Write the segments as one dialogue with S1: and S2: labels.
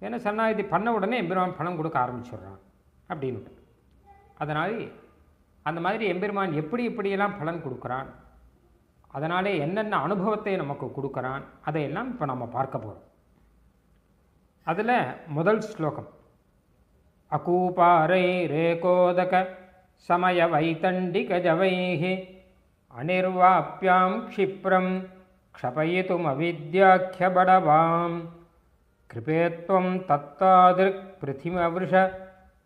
S1: ஏன்னா சரணாகதி பண்ண உடனே எம்பெருமான் பணம் கொடுக்க ஆரம்பிச்சிடுறான் அப்படின்ட்டு அதனால் அந்த மாதிரி எம்பெருமான் எப்படி எப்படியெல்லாம் பலன் கொடுக்குறான் அதனாலே என்னென்ன அனுபவத்தை நமக்கு கொடுக்குறான் அதையெல்லாம் இப்போ நம்ம பார்க்க போகிறோம் அதில் முதல் ஸ்லோகம். அகூபாரை ரேகோதக சமய வைத்தண்டிக ஜவைஹி அனிர்வாப்பியாம் க்ஷிப்ரம் க்ஷபயித்தும் அவித்யாக்கியபடவாம் கிருபேத்வம் தத்தாதிருக் பிருத்திமவருஷ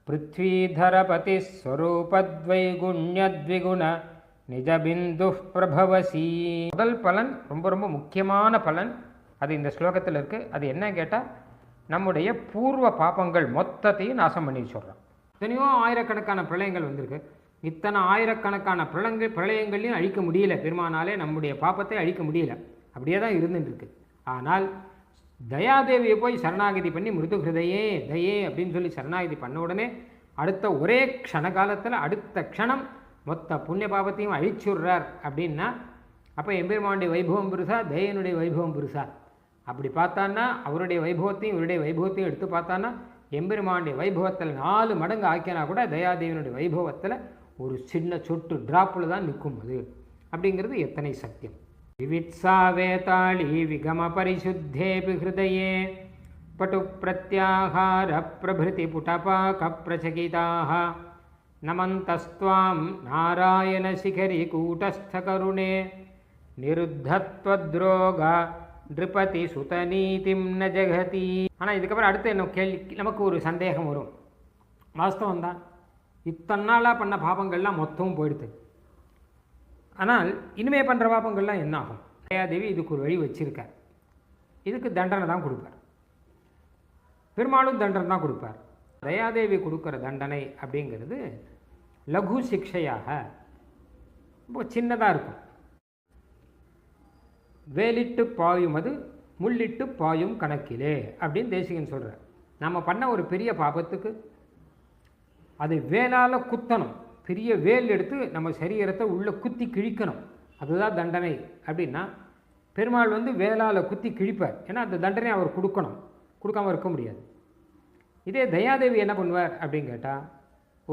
S1: பிருத்வீதரபதி ஸ்வரூபத்வைகுண்யத்விகுண நிஜபிந்து பிரபவசி முதல் பலன் ரொம்ப ரொம்ப முக்கியமான பலன் அது இந்த ஸ்லோகத்தில் இருக்குது அது என்ன கேட்டால் நம்முடைய பூர்வ பாப்பங்கள் மொத்தத்தையும் நாசம் பண்ணி சொல்கிறான் எத்தனையோ ஆயிரக்கணக்கான பிரளயங்கள் வந்திருக்கு. இத்தனை ஆயிரக்கணக்கான பிரளங்கள் பிரளயங்களையும் அழிக்க முடியல. பெருமானாலே நம்முடைய பாப்பத்தை அழிக்க முடியல. அப்படியே தான் இருந்துட்டு இருக்கு. ஆனால் தயாதேவியை போய் சரணாகதி பண்ணி மிருது தயே அப்படின்னு சொல்லி சரணாகதி பண்ண உடனே அடுத்த ஒரே க்ஷண காலத்தில் அடுத்த க்ஷணம் மொத்த புண்ணிய பாபத்தையும் அழிச்சுடுறார் அப்படின்னா அப்போ எம்பெருமானுடைய வைபவம் பெருசா தயனுடைய வைபவம் பெருசா? அப்படி பார்த்தான்னா அவருடைய வைபவத்தையும் இவருடைய வைபவத்தையும் எடுத்து பார்த்தான்னா எம்பெருமானுடைய வைபவத்தில் நாலு மடங்கு ஆக்கினா கூட தயாதேவனுடைய வைபவத்தில் ஒரு சின்ன சொட்டு டிராப்பில் தான் நிற்கும் அது. அப்படிங்கிறது எத்தனை சத்தியம். விவித்சா வேதாளி விகம பரிசுத்தேபி ஹிருதயே பட்டு பிரத்யாகார பிரபிருதி புடபாக பிரச்சகிதாக நமந்தஸ்துவாம் நாராயண சிகரி கூட்டஸ்தகருணே நிருத்தத்வத்ரோக நிருபதி சுதநீதிம் ந ஜெகதி ஆனால் இதுக்கப்புறம் அடுத்து என்ன கேள்வி நமக்கு ஒரு சந்தேகம் வரும் வாஸ்தவம் தான் இத்தனை நாளாக பண்ண பாபங்கள்லாம் மொத்தமும் போயிடுது ஆனால் இனிமே பண்ணுற பாபங்கள்லாம் என்ன ஆகும் தயாதேவி இதுக்கு ஒரு வழி வச்சிருக்கார். இதுக்கு தண்டனை தான் கொடுப்பார். பெருமாளும் தண்டனை தான் கொடுப்பார். தயாதேவி கொடுக்குற தண்டனை அப்படிங்கிறது லகு சிக்ஷையாக ரொம்ப சின்னதாக இருக்கும். வேலிட்டு பாயும் அது முள்ளிட்டு பாயும் கணக்கிலே அப்படின்னு தேசிகன் சொல்கிறார் நம்ம பண்ண ஒரு பெரிய பாபத்துக்கு அது வேலால் குத்தணும். பெரிய வேல் எடுத்து நம்ம சரீரத்தை உள்ளே குத்தி கிழிக்கணும். அதுதான் தண்டனை. அப்படின்னா பெருமாள் வந்து வேலால் குத்தி கிழிப்பார். ஏன்னா அந்த தண்டனை அவர் கொடுக்கணும். கொடுக்காம இருக்க முடியாது. இதே தயாதேவி என்ன பண்ணுவார் அப்படின்னு கேட்டால்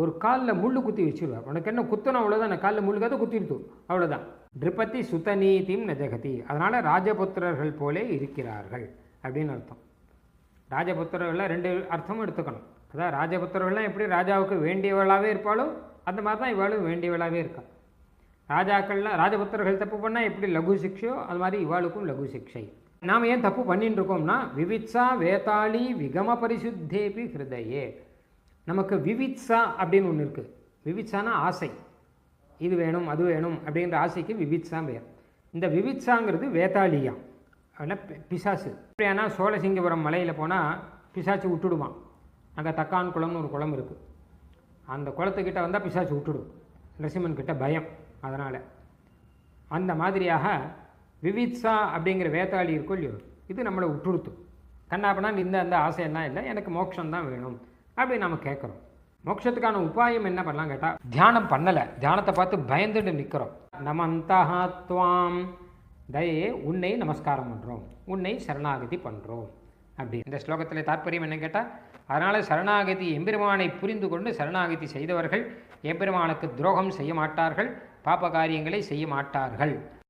S1: ஒரு காலில் முள்ளு குத்தி வச்சிருவார். உனக்கு என்ன குத்தணும் அவ்வளோதான் நான் காலில் முள்ளுக்காத குத்திருத்து அவ்வளோதான் திருப்பதி சுதநீதிம் நஜகதி. அதனால் ராஜபுத்திரர்கள் போலே இருக்கிறார்கள் அப்படின்னு அர்த்தம். ராஜபுத்திரர்களில் ரெண்டு அர்த்தமும் எடுத்துக்கணும். அதான் ராஜபுத்திரர்கள்லாம் எப்படி ராஜாவுக்கு வேண்டியவளாகவே இருப்பாளோ அந்த மாதிரி தான் இவாளும் வேண்டியவளாகவே இருக்கா. ராஜாக்கள்லாம் ராஜபுத்திரர்கள் தப்பு பண்ணால் எப்படி லகு சிக்ஷையோ அது மாதிரி இவாளுக்கும் லகு சிக்ஷை. நாம் ஏன் தப்பு பண்ணிட்டு இருக்கோம்னா விவித்ஸா வேதாளி விகம பரிசுத்தேபி ஹிருதயே. நமக்கு விவித்ஸா அப்படின்னு ஒன்று இருக்குது விவித்ஸானா ஆசை. இது வேணும் அது வேணும் அப்படின்ற ஆசைக்கு விவித்ஸா பேர் இந்த விவித்ஸாங்கிறது வேதாளியா? அதனால் பிசாசு. எப்படியானா சோழசிங்கபுரம் மலையில் போனால் பிசாச்சு விட்டுடுவான். அங்கே தக்கான் குளம்னு ஒரு குளம் இருக்குது அந்த குளத்துக்கிட்ட வந்தால் பிசாச்சு விட்டுடும். நரசிம்மன் கிட்ட பயம். அதனால் அந்த மாதிரியாக விவித்சா அப்படிங்கிற வேத்தாளி இருக்கும் இல்லையோ இது நம்மளை விட்டுடுத்து கண்ணாப்பனா இந்த அந்த ஆசையெல்லாம் இல்லை எனக்கு மோட்சம் தான் வேணும் அப்படி நம்ம கேட்குறோம். மோட்சத்துக்கான உபாயம் என்ன பண்ணலாம் கேட்டால் தியானம் பண்ணலை. தியானத்தை பார்த்து பயந்துட்டு நிற்கிறோம் நம்ம துவாம். தயே உன்னை நமஸ்காரம் பண்ணுறோம் உன்னை சரணாகதி பண்ணுறோம் அப்படி. இந்த ஸ்லோகத்தில் தாற்பயம் என்ன கேட்டால் அதனால் சரணாகதி எம்பெருமானை புரிந்து கொண்டு சரணாகதி செய்தவர்கள் எம்பெருமானுக்கு துரோகம் செய்ய மாட்டார்கள் பாப காரியங்களை செய்ய மாட்டார்கள்.